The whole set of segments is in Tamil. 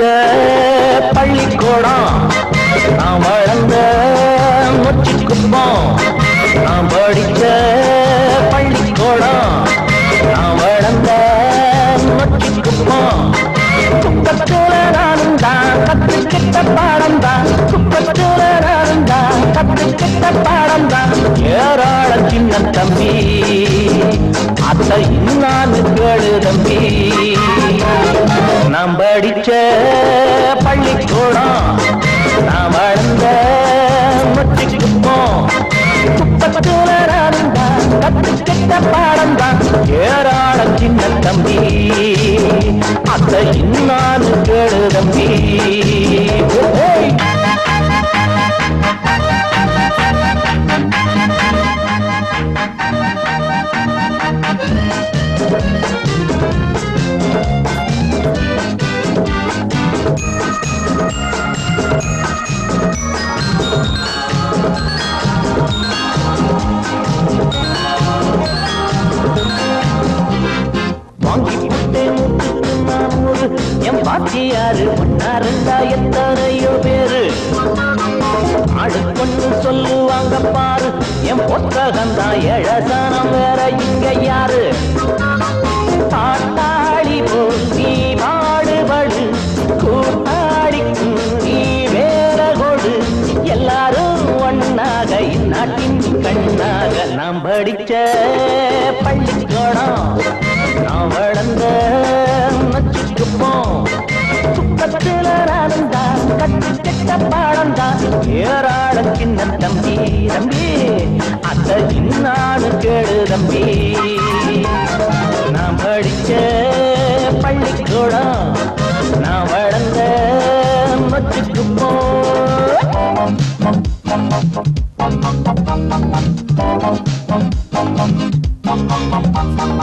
படிச்ச பள்ளிக்கூடம். நான் வளர்ந்த மொச்சி குப்பம் நான் படிச்ச பள்ளிக்கூடம். நான் வளர்ந்த மொச்சி குப்பம் குப்பத்துல நானும் தான் கத்துக்கிட்ட பாடம் தான். குப்பத்துல நானும் தான் கத்துக்கிட்ட பாடம் தான். ஏராள சின்ன தம்பி அத்தை நான் கேளு தம்பி. படிச்ச பள்ளிக்கூடம். நான் வளர்ந்த மொச்சிக்குப்போம் குப்பத்துல நானும் கத்துக்கிட்ட பாடம் தான் ஏராள சின்ன தம்பி. அத்தை இன்னான்னு கேடு தம்பி. ஏய். வாங்கி போட்டே முத்துக்கு பாத்தியாரு ஒன்னா ரெண்டா எத்தனையோ பேரு? ஆடு பொண்ணு சொல்லுவாங்க பாரு என் புத்தகம் தான் எழசனம் வேற இங்க யாரு? பாட்டாளி போல் நீ பாடுபடு. கூட்டாளிக்கும் நீ வேற கொடு. எல்லாரும் ஒன்னாக இந்நாட்டின் கண்ணாக. நாம் படிச்ச பள்ளிக்கூடம் சின்ன தம்பி தம்பி அத்த இன்னானு கேடு தம்பி நான் படிச்ச பள்ளிக்கூடம் நான் வளர்ந்த மச்சுக்குமோ Thank you.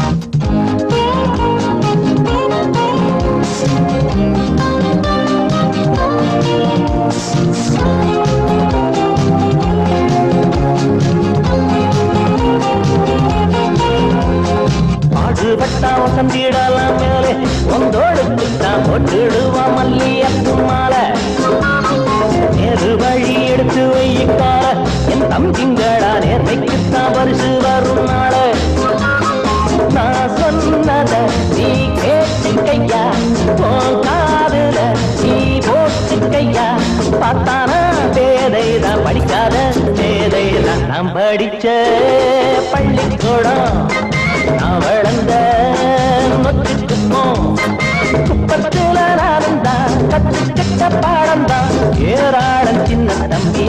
பாடுபட்டா வசந்திடலாம் மேலே. ஒந்தோடுக்குத்தான் போட்டுடுவான் மல்லியப்பு மாலை. நேரு வழி எடுத்து வைக்கால என் தம்பிங்களா நேர்மைக்குத்தான் பரிசு வரும் நாள. நான் சொன்னத நீ கேட்டுக்கையா உன் காதுல நீ போட்டுக்கையா பார்த்தானா பேதைதான் படிக்காத பேதைதான். நான் படிச்ச பள்ளிக்கூடம் நான் வளர்ந்த யோசிச்சுக்குமோ குப்பத்தில் ஆனந்தா கத்துக்கிட்ட பாடந்தா ஏராளம் சின்ன தம்பி